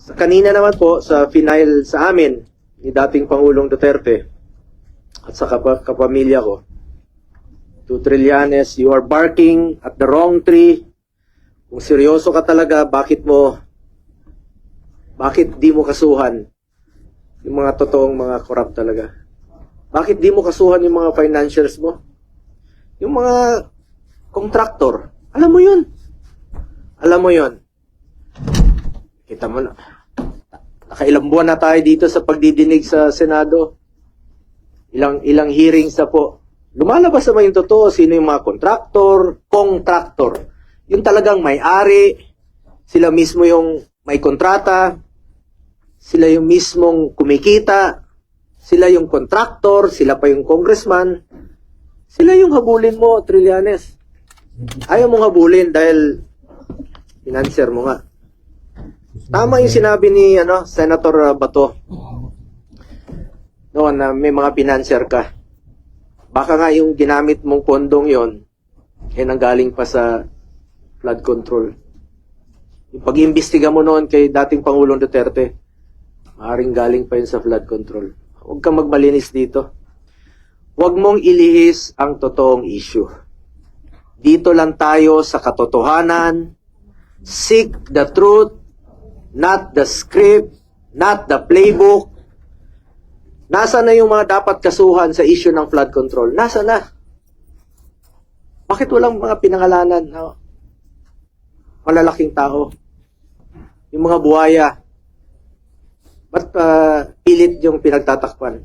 Sa kanina naman po, sa final sa amin, ni dating Pangulong Duterte, at sa kapa- kapamilya ko, to Trillanes, you are barking at the wrong tree. Kung seryoso ka talaga, bakit mo, bakit di mo kasuhan yung mga totoong mga corrupt talaga? Bakit di mo kasuhan yung mga financials mo? Yung mga contractor. Alam mo yun. Alam mo yun. Kita mo na. Nakailang buwan na tayo dito sa pagdidinig sa Senado. Ilang ilang hearings na po. Lumalabas naman yung totoo. Sino yung mga contractor, contractor. Yung talagang may-ari. Sila mismo yung may kontrata. Sila yung mismong kumikita. Sila yung contractor. Sila pa yung congressman. Sila yung habulin mo, Trillanes. Ayaw mong habulin dahil financer mo nga. Tama yung sinabi ni ano, Senator uh, Bato. Noon na may mga financer ka. Baka nga yung ginamit mong pondong yon eh nanggaling pa sa flood control. Yung pag-iimbestiga mo noon kay dating Pangulong Duterte, maaaring galing pa yun sa flood control. Huwag kang magmalinis dito. Huwag mong ilihis ang totoong issue. Dito lang tayo sa katotohanan. Seek the truth, not the script, not the playbook. Nasa na yung mga dapat kasuhan sa issue ng flood control? Nasa na? Bakit walang mga pinangalanan na malalaking tao? Yung mga buhaya. Ba't ah, pilit yung pinagtatakpan?